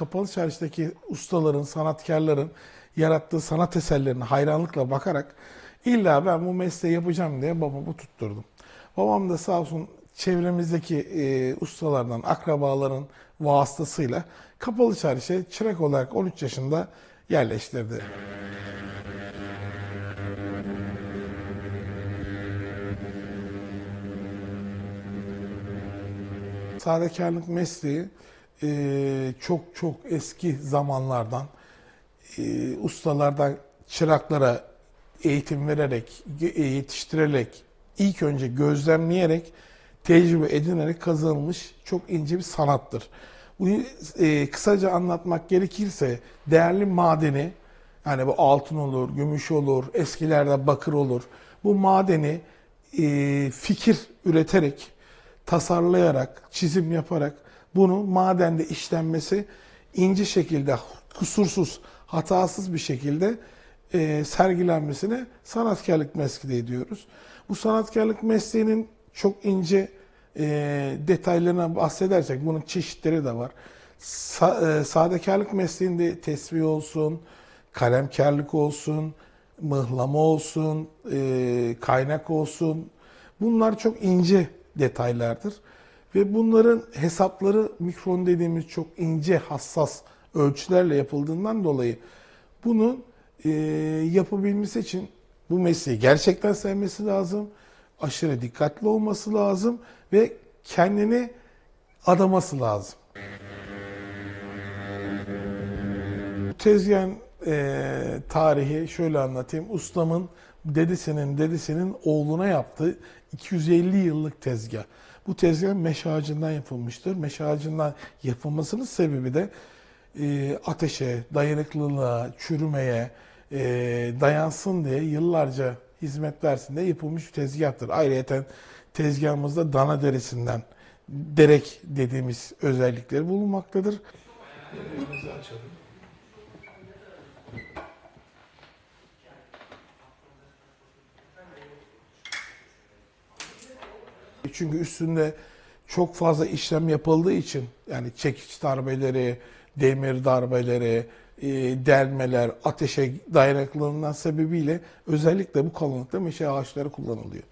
Kapalı Çarşı'daki ustaların, sanatkarların yarattığı sanat eserlerine hayranlıkla bakarak illa ben bu mesleği yapacağım diye babamı tutturdum. Babam da sağ olsun çevremizdeki e, ustalardan, akrabaların vasıtasıyla Kapalı Çarşı'ya çırak olarak 13 yaşında yerleştirdi. Sadekarlık mesleği e, çok çok eski zamanlardan e, ustalardan çıraklara eğitim vererek, yetiştirerek, ilk önce gözlemleyerek, tecrübe edinerek kazanılmış çok ince bir sanattır. Bu e, kısaca anlatmak gerekirse değerli madeni, yani bu altın olur, gümüş olur, eskilerde bakır olur. Bu madeni e, fikir üreterek, tasarlayarak, çizim yaparak bunu madende işlenmesi ince şekilde, kusursuz, hatasız bir şekilde e, sergilenmesine sanatkarlık mesleği diyoruz. Bu sanatkarlık mesleğinin çok ince e, detaylarına bahsedersek bunun çeşitleri de var. Sa, e, sadekarlık mesleğinde tesbih olsun, kalemkarlık olsun, mıhlama olsun, e, kaynak olsun. Bunlar çok ince detaylardır. Ve bunların hesapları mikron dediğimiz çok ince, hassas ölçülerle yapıldığından dolayı bunun e, yapabilmesi için bu mesleği gerçekten sevmesi lazım. Aşırı dikkatli olması lazım ve kendini adaması lazım. Bu tezgahın e, tarihi şöyle anlatayım. Ustamın dedesinin dedesinin oğluna yaptığı 250 yıllık tezgah. Bu tezgah meşe ağacından yapılmıştır. Meşe ağacından yapılmasının sebebi de e, ateşe, dayanıklılığa, çürümeye e, dayansın diye yıllarca hizmet versin diye yapılmış bir tezgahtır. Ayrıca tezgahımızda dana derisinden derek dediğimiz özellikleri bulunmaktadır. Elimizi açalım. Çünkü üstünde çok fazla işlem yapıldığı için yani çekiç darbeleri, demir darbeleri, e, delmeler, ateşe dayanıklılığından sebebiyle özellikle bu kalınlıkta meşe ağaçları kullanılıyor.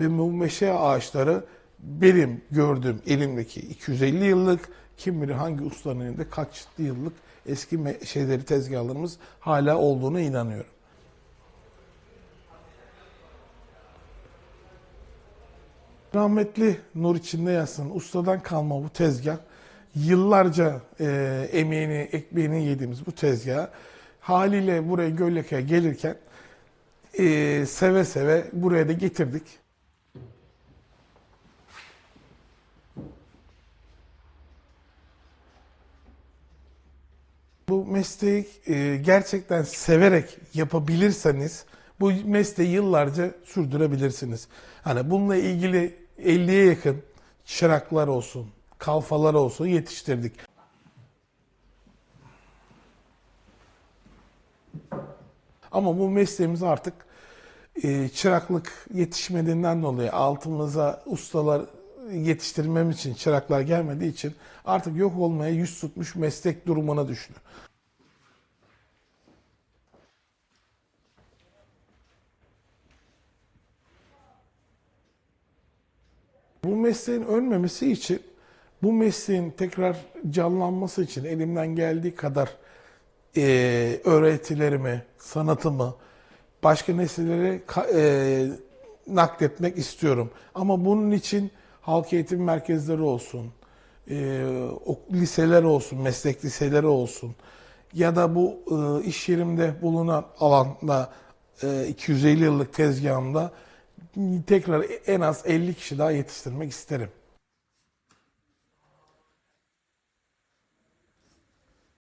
Ve bu meşe ağaçları benim gördüğüm elimdeki 250 yıllık kim bilir hangi ustanın elinde kaç yıllık eski şeyleri tezgahlarımız hala olduğuna inanıyorum. Rahmetli nur içinde yatsın. Ustadan kalma bu tezgah. Yıllarca e, emeğini, ekmeğini yediğimiz bu tezgah haliyle buraya Gölyaka'ya gelirken e, seve seve buraya da getirdik. Bu mesleği e, gerçekten severek yapabilirseniz bu mesleği yıllarca sürdürebilirsiniz. Hani bununla ilgili 50'ye yakın çıraklar olsun, kalfalar olsun yetiştirdik. Ama bu mesleğimiz artık e, çıraklık yetişmediğinden dolayı altımıza ustalar yetiştirmem için çıraklar gelmediği için artık yok olmaya yüz tutmuş meslek durumuna düştü. Bu mesleğin ölmemesi için, bu mesleğin tekrar canlanması için elimden geldiği kadar eee, öğretilerimi, sanatımı başka nesillere eee, nakletmek istiyorum. Ama bunun için halk eğitim merkezleri olsun, ok- liseler olsun, meslek liseleri olsun ya da bu eee, iş yerimde bulunan alanda eee, 250 yıllık tezgahımda tekrar en az 50 kişi daha yetiştirmek isterim.